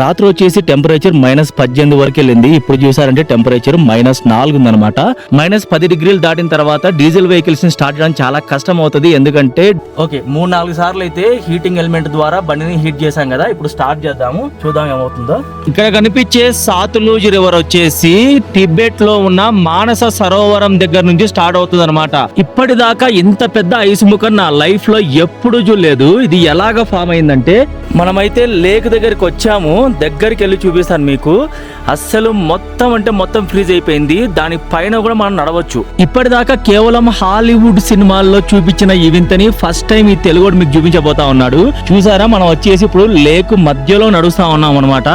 రాత్రి వచ్చేసి temperature minus పద్దెనిమిది వరకు వెళ్ళింది. ఇప్పుడు చూసారంటే టెంపరేచర్ మైనస్ నాలుగు ఉందన్నమాట. మైనస్ పది డిగ్రీలు దాటిన తర్వాత డీజిల్ వెహికల్స్ని స్టార్ట్ చేయడం చాలా కష్టం అవుతుంది ఎందుకంటే ఓకే మూడు నాలుగు సార్లు అయితే హీటింగ్ ఎలిమెంట్ ద్వారా బండిని హీట్ చేశాం కదా ఇప్పుడు స్టార్ట్ చేద్దాము. చూద్దాం ఏమవుతుందో. ఇక్కడ కనిపించే సాతులూజ్ రివర్ వచ్చేసి టిబెట్లో ఉన్న మానస సరోవరం దగ్గర నుంచి స్టార్ట్ అవుతుంది అనమాట ఇప్పటిదాకా ఇంత పెద్ద ఐస్ ముఖం నా లైఫ్లో ఎప్పుడు చూడలేదు. ఇది ఎలాగ ఫామ్ అయిందంటే మనమైతే లేక్ దగ్గరికి వచ్చాము. దగ్గరికి వెళ్ళి చూపిస్తాను మీకు. అస్సలు మొత్తం అంటే మొత్తం ఫ్రీజ్ అయిపోయింది. దాని పైన కూడా మనం నడవచ్చు. ఇప్పటిదాకా కేవలం హాలీవుడ్ సినిమాల్లో చూపించిన ఈ వింతని ఫస్ట్ టైం ఈ తెలుగు మీకు చూపించబోతా ఉన్నాడు. చూసారా? మనం వచ్చేసి ఇప్పుడు లేక్ మధ్యలో నడుస్తా ఉన్నాం అనమాట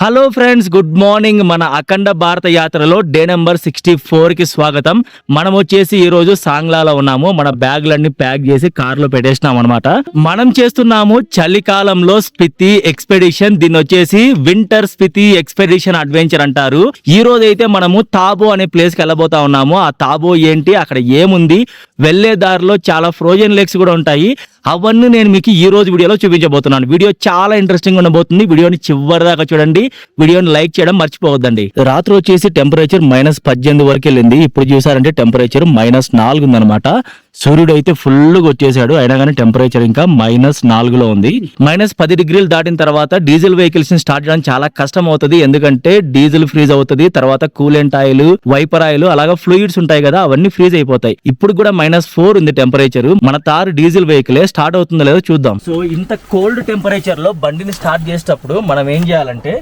హలో ఫ్రెండ్స్ గుడ్ మార్నింగ్. మన అఖండ భారత యాత్రలో డే నెంబర్ సిక్స్టీ ఫోర్కి స్వాగతం. మనం వచ్చేసి ఈ రోజు సాంగ్లాలో ఉన్నాము. మన బ్యాగ్లన్నీ ప్యాక్ చేసి కార్లో పెట్టేసినాం అనమాట మనం చేస్తున్నాము చలికాలంలో స్పితి ఎక్స్పెడిషన్. దీన్ని వచ్చేసి వింటర్ స్పితి ఎక్స్పెడిషన్ అడ్వెంచర్ అంటారు. ఈ రోజు అయితే మనము తాబో అనే ప్లేస్కి వెళ్ళబోతా ఉన్నాము. ఆ తాబో ఏంటి? అక్కడ ఏముంది? వెళ్ళే దారిలో చాలా ఫ్రోజన్ లేక్స్ కూడా ఉంటాయి. అవన్నీ నేను మీకు ఈ రోజు వీడియోలో చూపించబోతున్నాను. వీడియో చాలా ఇంట్రెస్టింగ్ ఉండబోతుంది. వీడియోని చివరి దాకా చూడండి. వీడియోని లైక్ చేయడం మర్చిపోవద్దండి. రాత్రి వచ్చేసి టెంపరేచర్ మైనస్ పద్దెనిమిది వరకు వెళ్ళింది. ఇప్పుడు చూసారంటే టెంపరేచర్ మైనస్ నాలుగు ఉందన్నమాట. సూర్యుడు అయితే ఫుల్గా వచ్చేసాడు. అయినా కానీ టెంపరేచర్ ఇంకా మైనస్ నాలుగులో ఉంది. మైనస్ పది డిగ్రీలు దాటిన తర్వాత డీజిల్ వెహికల్స్ని స్టార్ట్ చేయడం చాలా కష్టం అవుతుంది ఎందుకంటే డీజిల్ ఫ్రీజ్ అవుతుంది. తర్వాత కూలెంట్ ఆయిల్ వైపర్ ఆయిల్ అలాగా ఫ్లూయిడ్స్ ఉంటాయి కదా అవన్నీ ఫ్రీజ్ అయిపోతాయి. ఇప్పుడు కూడా మైనస్ ఫోర్ ఉంది టెంపరేచర్. మన తారు డీజిల్ వెహికలే స్టార్ట్ అవుతుందో లేదో చూద్దాం. సో ఇంత కోల్డ్ టెంపరేచర్లో బండిని స్టార్ట్ చేసేటప్పుడు మనం ఏం చేయాలంటే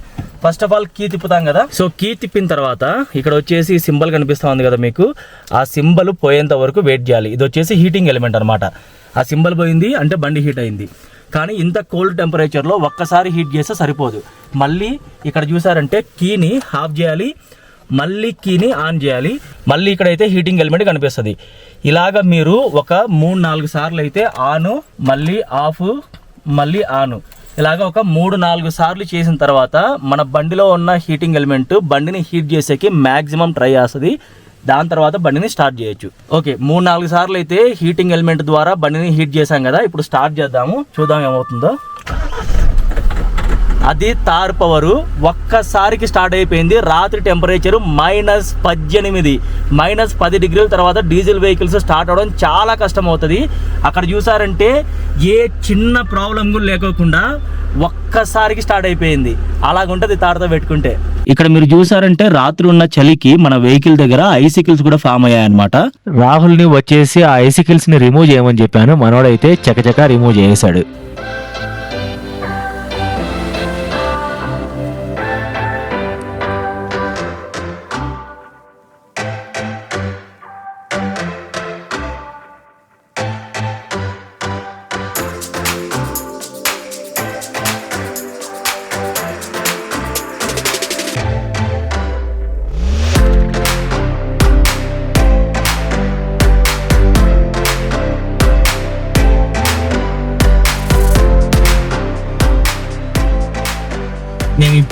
ఫస్ట్ ఆఫ్ ఆల్ కీ తిప్పుతాం కదా. సో కీ తిప్పిన తర్వాత ఇక్కడ వచ్చేసి సింబల్ కనిపిస్తా ఉంది కదా మీకు. ఆ సింబల్ పోయేంత వరకు వెయిట్ చేయాలి. ఇది వచ్చేసి హీటింగ్ ఎలిమెంట్ అనమాట ఆ సింబల్ పోయింది అంటే బండి హీట్ అయింది. కానీ ఇంత కోల్డ్ టెంపరేచర్లో ఒక్కసారి హీట్ చేస్తే సరిపోదు. మళ్ళీ ఇక్కడ చూసారంటే కీని హాఫ్ చేయాలి మళ్ళీ కీని ఆన్ చేయాలి మళ్ళీ ఇక్కడైతే హీటింగ్ ఎలిమెంట్ కనిపిస్తుంది. ఇలాగ మీరు ఒక మూడు నాలుగు సార్లు అయితే ఆను మళ్ళీ ఆఫ్ మళ్ళీ ఆను ఇలాగ ఒక మూడు నాలుగు సార్లు చేసిన తర్వాత మన బండిలో ఉన్న హీటింగ్ ఎలిమెంట్ బండిని హీట్ చేసేకి మ్యాక్సిమం ట్రై చేస్తుంది. దాని తర్వాత బండిని స్టార్ట్ చేయొచ్చు. ఓకే మూడు నాలుగు సార్లు అయితే హీటింగ్ ఎలిమెంట్ ద్వారా బండిని హీట్ చేశాం కదా ఇప్పుడు స్టార్ట్ చేద్దాము. చూద్దాం ఏమవుతుందో. అది తార్ పవరు ఒక్కసారికి స్టార్ట్ అయిపోయింది. రాత్రి టెంపరేచర్ మైనస్ పద్దెనిమిది. మైనస్ పది డిగ్రీల తర్వాత డీజిల్ వెహికల్స్ స్టార్ట్ అవడం చాలా కష్టం అవుతుంది అక్కడ చూసారంటే ఏ చిన్న ప్రాబ్లం కూడా లేకోకుండా ఒక్కసారికి స్టార్ట్ అయిపోయింది. అలాగుంటుంది తాడుతో పెట్టుకుంటే. ఇక్కడ మీరు చూసారంటే రాత్రి ఉన్న చలికి మన వెహికల్ దగ్గర ఐసికల్స్ కూడా ఫామ్ అయ్యాయి అనమాట రాహుల్ని వచ్చేసి ఆ ఐసికల్స్ని రిమూవ్ చేయమని చెప్పాను. మనోడైతే చకచక రిమూవ్ చేసాడు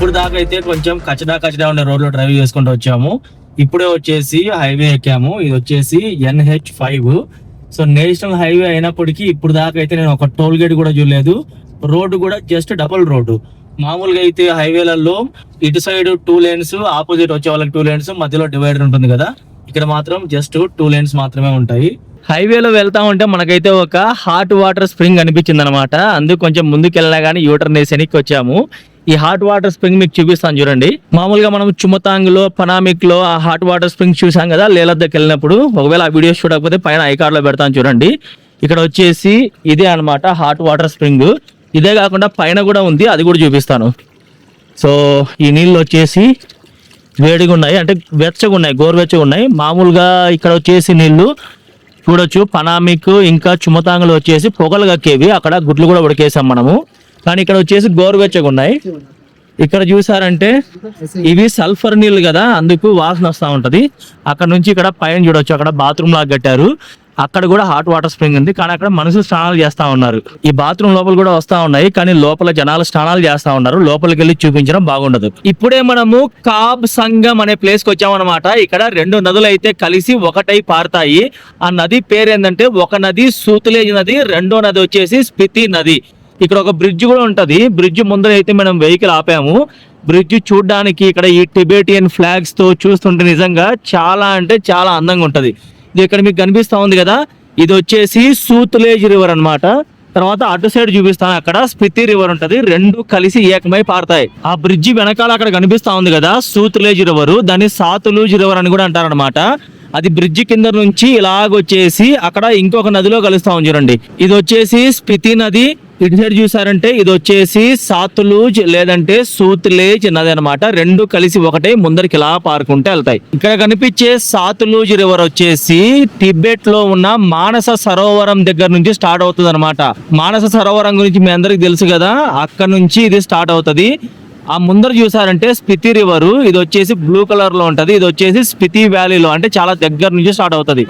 ఇప్పుడు దాకా అయితే కొంచెం కచడా కచడా ఉండే రోడ్లో డ్రైవ్ చేసుకుంటూ వచ్చాము. ఇప్పుడే వచ్చేసి హైవే ఎక్కాము. ఇది వచ్చేసి NH five. So national highway అయినప్పటికీ ఇప్పుడు దాకా అయితే నేను ఒక టోల్ గేట్ కూడా చూడలేదు. రోడ్డు కూడా జస్ట్ డబుల్ రోడ్డు. మామూలుగా అయితే హైవేలలో ఇటు సైడ్ టూ లేన్స్ ఆపోజిట్ వచ్చే వాళ్ళకి టూ లేన్స్ మధ్యలో డివైడర్ ఉంటుంది కదా. ఇక్కడ మాత్రం జస్ట్ టూ లేన్స్ మాత్రమే ఉంటాయి. హైవేలో వెళ్తా ఉంటే మనకైతే ఒక హాట్ వాటర్ స్ప్రింగ్ అనిపించింది అనమాట అందుకు కొంచెం ముందుకు వెళ్ళినా కానీ యూటర్న్ వేసి వెనక్కి వచ్చాము. ఈ హాట్ వాటర్ స్ప్రింగ్ మీకు చూపిస్తాను చూడండి. మామూలుగా మనం చుమతాంగ్లో పనామిక్లో ఆ హాట్ వాటర్ స్ప్రింగ్ చూసాం కదా లేలద్దకు వెళ్ళినప్పుడు. ఒకవేళ ఆ వీడియోస్ చూడకపోతే పైన ఐ లో పెడతాను చూడండి. ఇక్కడ వచ్చేసి ఇదే అన్నమాట హాట్ వాటర్ స్ప్రింగ్ ఇదే కాకుండా పైన కూడా ఉంది అది కూడా చూపిస్తాను. సో ఈ నీళ్ళు వచ్చేసి వేడిగా ఉన్నాయి. అంటే వెచ్చగా ఉన్నాయి గోరువెచ్చగా ఉన్నాయి. మామూలుగా ఇక్కడ వచ్చేసి నీళ్ళు చూడొచ్చు పనామిక్ ఇంకా చుమతాంగులు వచ్చేసి పొగలు కక్కేవి అక్కడ గుడ్లు కూడా ఉడికేసాం మనము. కానీ ఇక్కడ వచ్చేసి గోరువెచ్చగా ఉన్నాయి. ఇక్కడ చూసారంటే ఇవి సల్ఫర్ నీళ్ళు కదా అందుకు వాసన వస్తూ ఉంటది. అక్కడ నుంచి ఇక్కడ పైన చూడొచ్చు అక్కడ బాత్రూమ్ లాగా కట్టారు. అక్కడ కూడా హాట్ వాటర్ స్ప్రింగ్ ఉంది. కానీ అక్కడ మనుషులు స్నానాలు చేస్తా ఉన్నారు. ఈ బాత్రూమ్ లోపల కూడా వస్తా ఉన్నాయి. కానీ లోపల జనాలు స్నానాలు చేస్తా ఉన్నారు. లోపలికి వెళ్ళి చూపించడం బాగుండదు. ఇప్పుడే మనము కాబ్ సంగం అనే ప్లేస్కి వచ్చామన్నమాట. ఇక్కడ రెండు నదులు అయితే కలిసి ఒకటై పారుతాయి. ఆ నది పేరు ఏంటంటే ఒక నది సూతులేజ్ నది రెండో నది వచ్చేసి స్పితి నది. ఇక్కడ ఒక బ్రిడ్జ్ కూడా ఉంటది. బ్రిడ్జ్ ముందర అయితే మనం వెహికల్ ఆపాము. బ్రిడ్జ్ చూడడానికి ఇక్కడ ఈ టిబేటియన్ ఫ్లాగ్స్తో చూస్తుంటే నిజంగా చాలా అంటే చాలా అందంగా ఉంటది. ఇక్కడ మీకు కనిపిస్తూ ఉంది కదా. ఇది వచ్చేసి సూతులేజ్ రివర్ అనమాట తర్వాత అటు సైడ్ చూపిస్తాను అక్కడ. స్పితి రివర్ ఉంటది. రెండు కలిసి ఏకమై పారుతాయి. ఆ బ్రిడ్జి వెనకాల అక్కడ కనిపిస్తా ఉంది కదా సూతులేజ్ రివర్. దాన్ని సాతులూజ్ రివర్ అని కూడా అంటారనమాట అది బ్రిడ్జి కింద నుంచి ఇలాగొచ్చేసి అక్కడ ఇంకొక నదిలో కలుస్తా ఉంది చూడండి. ఇది వచ్చేసి స్పితి నది. ఇటు సైడ్ చూసారంటే ఇది వచ్చేసి సాతులూజ్ లేదంటే సూతులేజ్ నది అనమాట రెండు కలిసి ఒకటే ముందరికి ఇలా పారుకుంటే వెళ్తాయి. ఇక్కడ కనిపించే సాతులూజ్ రివర్ వచ్చేసి టిబెట్లో ఉన్న మానస సరోవరం దగ్గర నుంచి స్టార్ట్ అవుతుంది అనమాట మానస సరోవరం గురించి మీ అందరికి తెలుసు కదా అక్కడ నుంచి ఇది స్టార్ట్ అవుతుంది. ఆ ముందర చూసారంటే స్పితి రివర్ ఇది వచ్చేసి బ్లూ కలర్లో ఉంటది. ఇది వచ్చేసి స్పితి వ్యాలీలో అంటే చాలా దగ్గర నుంచి స్టార్ట్ అవుతుంది.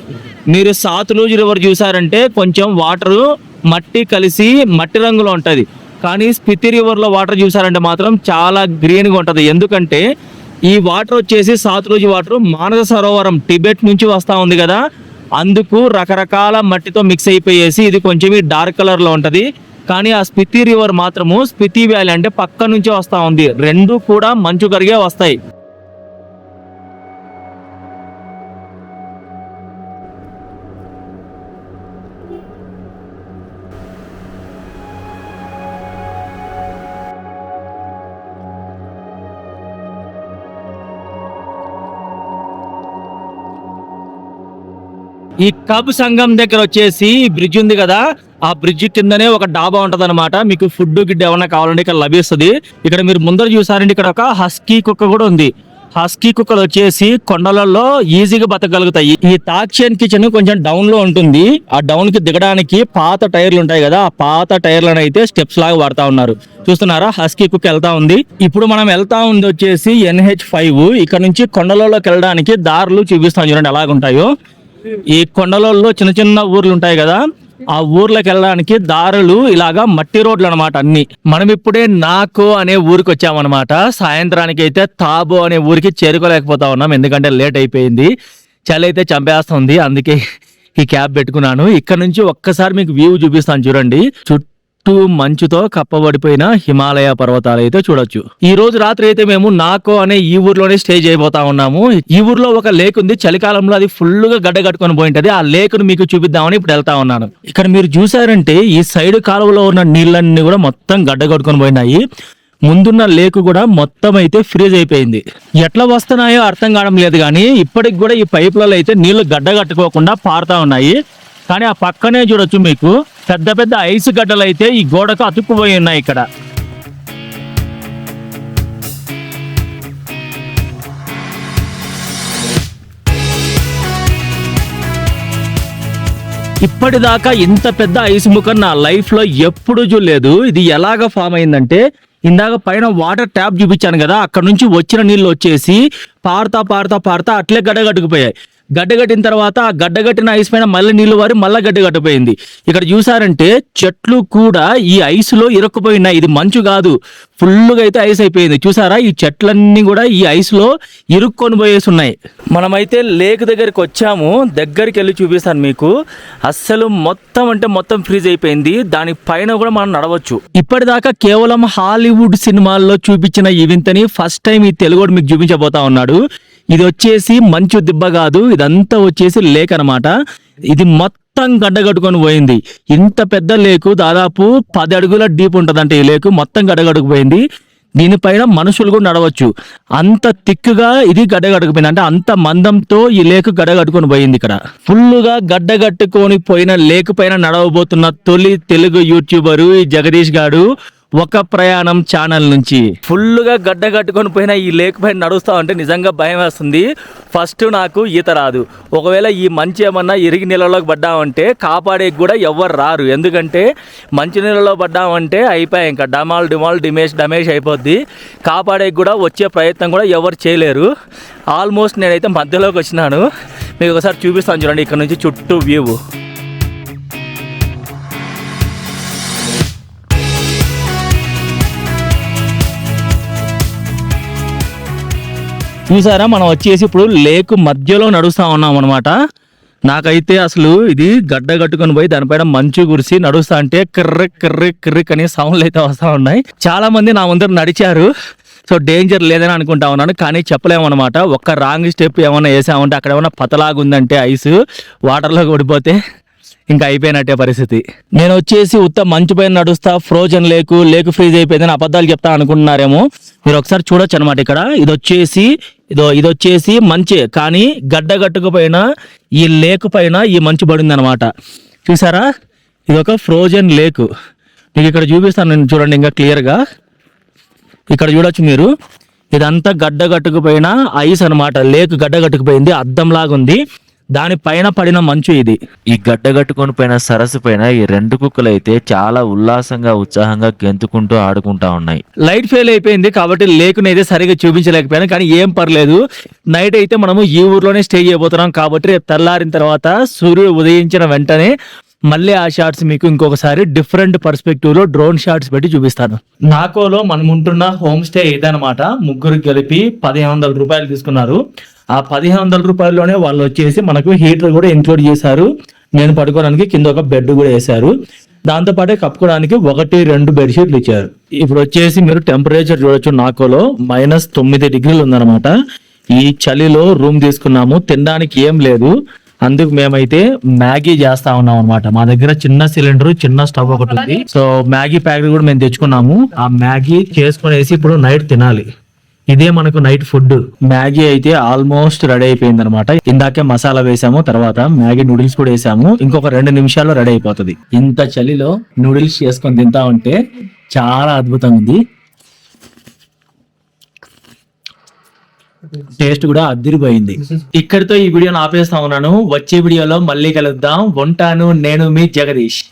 మీరు సాతులూజ్ రివర్ చూసారంటే కొంచెం వాటర్ మట్టి కలిసి మట్టి రంగులో ఉంటుంది. కానీ స్పితి రివర్లో వాటర్ చూసారంటే మాత్రం చాలా గ్రీన్గా ఉంటుంది. ఎందుకంటే ఈ వాటర్ వచ్చేసి సాతులూజ్ వాటర్ మానస సరోవరం టిబెట్ నుంచి వస్తూ ఉంది కదా. అందుకు రకరకాల మట్టితో మిక్స్ అయిపోయేసి ఇది కొంచెం డార్క్ కలర్లో ఉంటుంది. కానీ ఆ స్పితి రివర్ మాత్రము స్పితి వ్యాలీ అంటే పక్క నుంచి వస్తూ ఉంది. రెండు కూడా మంచు కరిగే వస్తాయి. ఈ కబ్ సంఘం దగ్గర వచ్చేసి బ్రిడ్జ్ ఉంది కదా. ఆ బ్రిడ్జ్ కిందనే ఒక డాబా ఉంటది మీకు ఫుడ్ గిడ్డ ఏమన్నా కావాలంటే ఇక్కడ లభిస్తుంది. ఇక్కడ మీరు ముందర చూసారంటే ఇక్కడ ఒక హస్కీ కుక్క కూడా ఉంది. హస్కీ కుక్కలు వచ్చేసి కొండలలో ఈజీగా బతకగలుగుతాయి. ఈ తాక్షియన్ కిచెన్ కొంచెం డౌన్లో ఉంటుంది. ఆ డౌన్కి దిగడానికి పాత టైర్లు ఉంటాయి కదా. ఆ పాత టైర్లను అయితే స్టెప్స్ లాగా వాడుతా ఉన్నారు. చూస్తున్నారా? హస్కీ కుక్క వెళ్తా ఉంది. ఇప్పుడు మనం వెళ్తా ఉంది వచ్చేసి ఎన్హెచ్ ఫైవ్ ఇక్కడ నుంచి కొండలలోకి వెళ్ళడానికి దారులు చూపిస్తాం చూడండి ఎలాగుంటాయో. ఈ కొండలలో చిన్న చిన్న ఊర్లు ఉంటాయి కదా ఆ ఊర్లోకి వెళ్ళడానికి దారులు ఇలాగా మట్టి రోడ్లు అనమాట అన్ని. మనం ఇప్పుడే నాకో అనే ఊరికి వచ్చామన్నమాట. సాయంత్రానికి అయితే తాబో అనే ఊరికి చేరుకోలేకపోతా ఉన్నాం ఎందుకంటే లేట్ అయిపోయింది. చలి అయితే చంపేస్తుంది అందుకే ఈ క్యాబ్ పెట్టుకున్నాను. ఇక్కడ నుంచి ఒక్కసారి మీకు వ్యూ చూపిస్తాను చూడండి. చుట్టూ చుట్టూ మంచుతో కప్పబడిపోయిన హిమాలయ పర్వతాలు అయితే చూడొచ్చు. ఈ రోజు రాత్రి అయితే మేము నాకో అనే ఈ ఊర్లోనే స్టే చేయబోతా ఉన్నాము. ఈ ఊర్లో ఒక లేక్ ఉంది. చలికాలంలో అది ఫుల్గా గడ్డ కట్టుకొని పోయింటది. ఆ లేక్ను మీకు చూపిద్దామని ఇప్పుడు వెళ్తా ఉన్నాను. ఇక్కడ మీరు చూసారంటే ఈ సైడ్ కాలువలో ఉన్న నీళ్ళన్నీ కూడా మొత్తం గడ్డ కట్టుకొని పోయినాయి. ముందున్న లేకు కూడా మొత్తం అయితే ఫ్రీజ్ అయిపోయింది. ఎట్లా వస్తున్నాయో అర్థం కావడం లేదు కానీ ఇప్పటికి కూడా ఈ పైపులలో అయితే నీళ్ళు గడ్డ కట్టుకోకుండా పారుతా ఉన్నాయి. కానీ ఆ పక్కనే చూడొచ్చు మీకు పెద్ద పెద్ద ఐసు గడ్డలు అయితే ఈ గోడకు అతుక్కుపోయి ఉన్నాయి ఇక్కడ. ఇప్పటిదాకా ఇంత పెద్ద ఐస్ ముఖం నా లైఫ్లో ఎప్పుడు చూడలేదు. ఇది ఎలాగ ఫామ్ అయిందంటే ఇందాక పైన వాటర్ ట్యాప్ చూపించాను కదా అక్కడ నుంచి వచ్చిన నీళ్ళు వచ్చేసి పారుతా పారుతా పారుతా అట్లే గడ్డగట్టుకుపోయాయి గడ్డగట్టిన తర్వాత ఆ గడ్డగట్టిన ఐస్ పైన మళ్ళీ నీళ్ళు వారి మళ్ళీ గడ్డగట్టిపోయింది. ఇక్కడ చూసారంటే చెట్లు కూడా ఈ ఐస్లో ఇరుక్కుపోయినాయి. ఇది మంచు కాదు. ఫుల్గా అయితే ఐస్ అయిపోయింది. చూసారా? ఈ చెట్లన్నీ కూడా ఈ ఐస్లో ఇరుక్కొని పోయేసి ఉన్నాయి మనమైతే లేక్ దగ్గరికి వచ్చాము. దగ్గరికి వెళ్ళి చూపిస్తాను మీకు. అస్సలు మొత్తం అంటే మొత్తం ఫ్రీజ్ అయిపోయింది. దాని పైన కూడా మనం నడవచ్చు. ఇప్పటిదాకా కేవలం హాలీవుడ్ సినిమాల్లో చూపించిన ఈ వింతని ఫస్ట్ టైం ఈ తెలుగుడు మీకు చూపించబోతా ఉన్నాడు. ఇది వచ్చేసి మంచు దిబ్బ కాదు ఇదంతా వచ్చేసి లేక్ అనమాట ఇది మొత్తం గడ్డగట్టుకొని పోయింది. ఇంత పెద్ద లేకు దాదాపు పది అడుగుల డీప్ ఉంటదంట ఈ లేకు మొత్తం గడ్డగట్టుకుపోయింది. దీనిపైన మనుషులు కూడా నడవచ్చు. అంత తిక్కుగా ఇది గడ్డగట్టుకుపోయింది. అంటే అంత మందంతో ఈ లేకు గడ్డగట్టుకొని పోయింది ఇక్కడ. ఫుల్లుగా గడ్డగట్టుకొని పోయిన లేకు పైన నడవబోతున్న తొలి తెలుగు యూట్యూబరు ఈ జగదీష్ గారు. ఒక ప్రయాణం ఛానల్ నుంచి. ఫుల్గా గడ్డ కట్టుకొని పోయిన ఈ లేక్ పైన నడుస్తా ఉంటే నిజంగా భయం వేస్తుంది. ఫస్ట్ నాకు ఈత రాదు. ఒకవేళ ఈ మంచి ఏమన్నా ఇరిగి నీళ్ళలోకి పడ్డామంటే కాపాడేకి కూడా ఎవ్వరు రారు. ఎందుకంటే మంచి నీళ్ళలో పడ్డామంటే అయిపోయాయి ఇంకా. డమాల్ డిమాల్ డిమేష్ డమేష్ అయిపోద్ది. కాపాడేకి కూడా వచ్చే ప్రయత్నం కూడా ఎవరు చేయలేరు. ఆల్మోస్ట్ నేనైతే మధ్యలోకి వచ్చినాను. మీకు ఒకసారి చూపిస్తాను చూడండి ఇక్కడ నుంచి చుట్టూ వ్యూ. చూసారా? మనం వచ్చేసి ఇప్పుడు లేక్ మధ్యలో నడుస్తా ఉన్నాం అనమాట నాకైతే అసలు ఇది గడ్డ కట్టుకొని పోయి దానిపైన మంచు కురిసి నడుస్తా అంటే కిర్ర కిర్ర కిర్రిక్ అనే సౌండ్లు అయితే వస్తూ ఉన్నాయి. చాలా మంది నా ముందర నడిచారు. సో డేంజర్ లేదని అనుకుంటా ఉన్నాను. కానీ చెప్పలేము అనమాట ఒక్క రాంగ్ స్టెప్ ఏమైనా వేసామంటే అక్కడ ఏమైనా పతలాగా ఉందంటే ఐస్ వాటర్లో ఓడిపోతే ఇంకా అయిపోయినట్టే పరిస్థితి. నేను వచ్చేసి ఉత్త మంచు పైన నడుస్తా ఫ్రోజన్ లేకు లేకు ఫ్రీజ్ అయిపోయిందని అబద్ధాలు చెప్తా అనుకుంటున్నారేమో. మీరు ఒకసారి చూడొచ్చు అనమాట ఇక్కడ. ఇది వచ్చేసి ఇదో ఇది వచ్చేసి మంచే కానీ గడ్డ గట్టుకుపోయిన ఈ లేక్ పైన ఈ మంచు పడింది అనమాట చూసారా? ఇది ఒక ఫ్రోజన్ లేక్ మీకు ఇక్కడ చూపిస్తాను నేను చూడండి ఇంకా క్లియర్గా ఇక్కడ చూడొచ్చు మీరు. ఇదంతా గడ్డ కట్టుకుపోయిన ఐస్ అన్నమాట. లేక్ గడ్డ కట్టుకుపోయింది అద్దం ఉంది దాని పైన పడిన మంచు ఇది. ఈ గడ్డ కట్టుకొని పోయిన సరస్సు పైన ఈ రెండు కుక్కలు అయితే చాలా ఉల్లాసంగా ఉత్సాహంగా గెంతుకుంటూ ఆడుకుంటా ఉన్నాయి. లైట్ ఫెయిల్ అయిపోయింది కాబట్టి లేకుని అయితే సరిగా చూపించలేకపోయాను కానీ ఏం పర్లేదు. నైట్ అయితే మనము ఈ ఊర్లోనే స్టే చేయబోతున్నాం కాబట్టి రేపు తెల్లారిన తర్వాత సూర్యుడు ఉదయించిన వెంటనే మళ్ళీ ఆ షాట్స్ మీకు ఇంకొకసారి డిఫరెంట్ పర్స్పెక్టివ్లో డ్రోన్ షాట్స్ పెట్టి చూపిస్తాను. నాకోలో మనం ఉంటున్న హోమ్ స్టే ఏదన్నమాట? ముగ్గురు కలిపి పదిహేను వందల రూపాయలు తీసుకున్నారు. ఆ పదిహేను వందల రూపాయల్లోనే వాళ్ళు వచ్చేసి మనకు హీటర్ కూడా ఇంక్లూడ్ చేశారు. నేను పడుకోవడానికి కింద ఒక బెడ్ కూడా వేశారు. దాంతోపాటే కప్పుకోవడానికి ఒకటి రెండు బెడ్షీట్లు ఇచ్చారు. ఇప్పుడు వచ్చేసి మీరు టెంపరేచర్ చూడొచ్చు. నాకోలో మైనస్ తొమ్మిది డిగ్రీలు ఉందన్నమాట. ఈ చలిలో రూమ్ తీసుకున్నాము. తినడానికి ఏం లేదు. అందుకు మేమైతే మ్యాగీ చేస్తా ఉన్నాం అనమాట మా దగ్గర చిన్న సిలిండర్ చిన్న స్టవ్ ఒకటి ఉంది. సో మ్యాగీ ప్యాకెట్ కూడా మేము తెచ్చుకున్నాము. ఆ మ్యాగీ చేసుకునేసి ఇప్పుడు నైట్ తినాలి. ఇదే మనకు నైట్ ఫుడ్. మ్యాగీ అయితే ఆల్మోస్ట్ రెడీ అయిపోయింది అనమాట ఇందాకే మసాలా వేసాము తర్వాత మ్యాగీ నూడిల్స్ కూడా వేసాము. ఇంకొక రెండు నిమిషాల్లో రెడీ అయిపోతుంది. ఇంత చలిలో నూడిల్స్ చేసుకొని తింటా ఉంటే చాలా అద్భుతంగా ఉంది. టేస్ట్ కూడా అదిరిపోయింది. ఇక్కడితో ఈ వీడియోని ఆపేస్తా ఉన్నాను. వచ్చే వీడియోలో మళ్ళీ కలుద్దాం. ఉంటాను. నేను మీ జగదీష్.